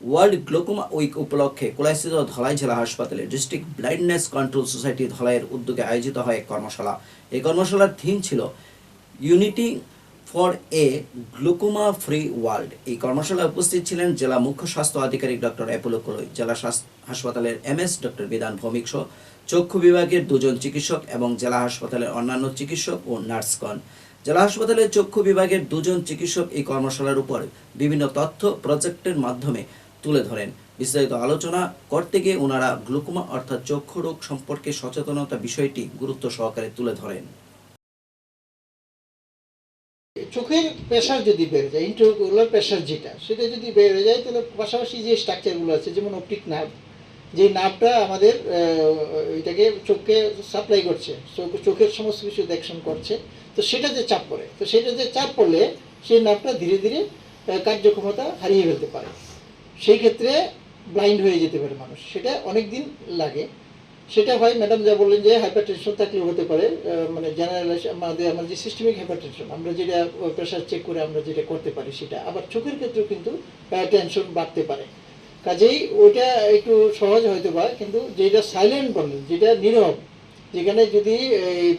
World glaucoma week উপলক্ষে কোলাইস্থিত ধলাই জেলা হাসপাতালে ডিস্ট্রিক্ট ব্লাইন্ডনেস কন্ট্রোল সোসাইটি ধলাইয়ের উদ্যোগে আয়োজিত হয় এক কর্মশালা। এই কর্মশালার থিম ছিল unity for a glaucoma free world. এই কর্মশালায় উপস্থিত ছিলেন জেলা মুখ্য স্বাস্থ্য আধিকারিক ডক্টর অ্যাপোলো কলই, জেলা হাসপাতালের এমএস ডক্টর বিধান ভৌমিক সহ চক্ষু বিভাগের দুজন চিকিৎসক এবং জেলা হাসপাতালের অন্যান্য চিকিৎসক ও নার্সগণ জেলা হাসপাতালের চক্ষু বিভাগের দুজন চিকিৎসক এই কর্মশালার উপর বিভিন্ন তথ্য, প্রজেক্টের মাধ্যমে তুলে ধরেন। বিস্তারিত আলোচনা করতে গিয়ে ওনারা গ্লুকোমা অর্থাৎ চক্ষু রোগ সম্পর্কে সচেতনতা বিষয়টি গুরুত্ব সহকারে তুলে ধরেন। চোখের প্রেশার যদি বেড়ে যায় ইন্টারকুলার প্রেশার যেটা, সেটা যদি বেড়ে যায়, তাহলে পাশাপাশি যে স্ট্রাকচারগুলো আছে, যেমন অপটিক নার্ভ যে নার্ভটা আমাদের এটাকে চোখকে সাপ্লাই করছে চোখের সমস্ত কিছু দেখশন করছে, তো সেটা যে চাপ পড়ে, তো সেটা যে চাপ পড়লে সেই নার্ভটা ধীরে ধীরে কার্যক্ষমতা হারিয়ে ফেলতে পারে। সেই ক্ষেত্রে ব্লাইন্ড হয়ে যেতে পারে মানুষ। সেটা অনেক দিন লাগে। সেটা হয় ম্যাডাম যা বললেন যে হাইপার টেনশন থাকলেও হতে পারে মানে জেনারেল আমাদের আমার যে সিস্টেমিক হাইপার টেনশন আমরা যেটা প্রেশার চেক করে আমরা যেটা করতে পারি সেটা। আবার চোখের ক্ষেত্রেও কিন্তু টেনশন বাড়তে পারে। কাজেই ওইটা একটু সহজ হয়তো পারে কিন্তু যেটা সাইলেন্ট বললেন যেটা নীরব, যেখানে যদি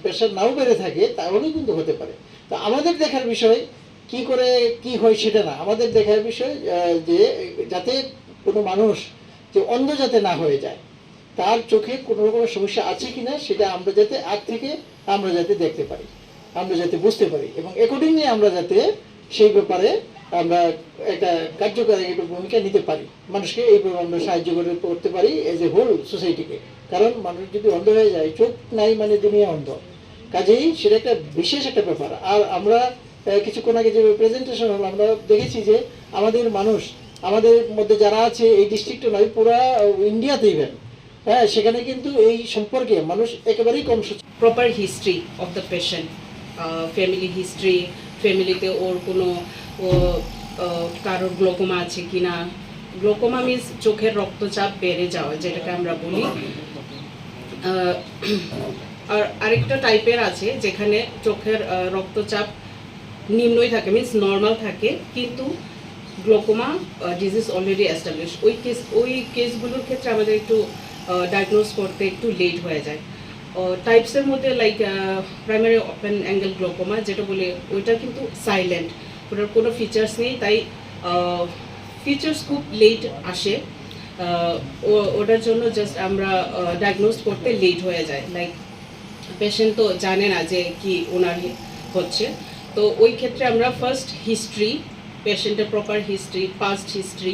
প্রেশার নাও বেড়ে থাকে, তাহলেও কিন্তু হতে পারে। তো আমাদের দেখার বিষয় কি করে, কি হয় সেটা না। আমাদের দেখার বিষয় যে যাতে কোনো মানুষ যে অন্ধ যাতে না হয়ে যায়, তার চোখে কোনো রকমের সমস্যা আছে কি না সেটা আমরা যাতে আগ থেকে আমরা যাতে দেখতে পারি, আমরা যাতে বুঝতে পারি। এবং অ্যাকর্ডিংলি আমরা যাতে সেই ব্যাপারে আমরা একটা কার্যকরী একটা ভূমিকা নিতে পারি। মানুষকে এইভাবে আমরা সাহায্য করে করতে পারি এজ এ হোল সোসাইটিকে কারণ মানুষ যদি অন্ধ হয়ে যায়, চোখ নাই মানে দুনিয়া অন্ধ। কাজেই সেটা একটা বিশেষ একটা ব্যাপার। আর আমরা কিছুক্ষণ আগে যে প্রেজেন্টেশন হলো, আমরা দেখেছি যে আমাদের মানুষ, আমাদের মধ্যে যারা আছে এই ডিস্ট্রিক্টে নয়, পুরা ইন্ডিয়াতে ইভেন হ্যাঁ সেখানে কিন্তু এই সম্পর্কে মানুষ একেবারেই কম proper history of the patient family history ফ্যামিলিতে ওর কোনো কারোর গ্লোকোমা আছে কি না গ্লোকোমা মিন্স চোখের রক্তচাপ বেড়ে যাওয়া, যেটাকে আমরা বলি। আর আরেকটা টাইপের আছে, যেখানে চোখের রক্তচাপ নিম্নই থাকে মিন্স নর্মাল থাকে, কিন্তু গ্লোকোমা ডিজিজ অলরেডি অ্যাস্টাবলিশ ওই কেস ওই কেসগুলোর ক্ষেত্রে আমাদের একটু ডায়াগনোজ করতে একটু লেট হয়ে যায়। টাইপসের মধ্যে like primary open angle glaucoma যেটা বলে, ওইটা কিন্তু সাইলেন্ট ওটার কোনো ফিচার্স নেই, তাই ফিচার্স খুব লেট আসে। ওটার জন্য জাস্ট আমরা ডায়াগনোজ করতে লেট হয়ে যায়। লাইক পেশেন্ট তো জানে না যে কি ওনার হচ্ছে। তো ওই ক্ষেত্রে আমরা ফার্স্ট হিস্ট্রি পেশেন্টের প্রপার হিস্ট্রি পাস্ট হিস্ট্রি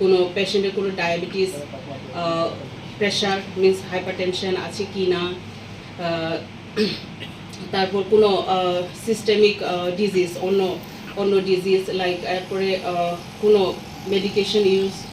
কোনো পেশেন্টের কোনো ডায়াবেটিস প্রেশার মিন্স হাইপারটেনশন আছে কি না তারপর কোনো সিস্টেমিক ডিজিজ অন্য অন্য ডিজিজ লাইক এরপরে কোনো মেডিকেশন ইউজ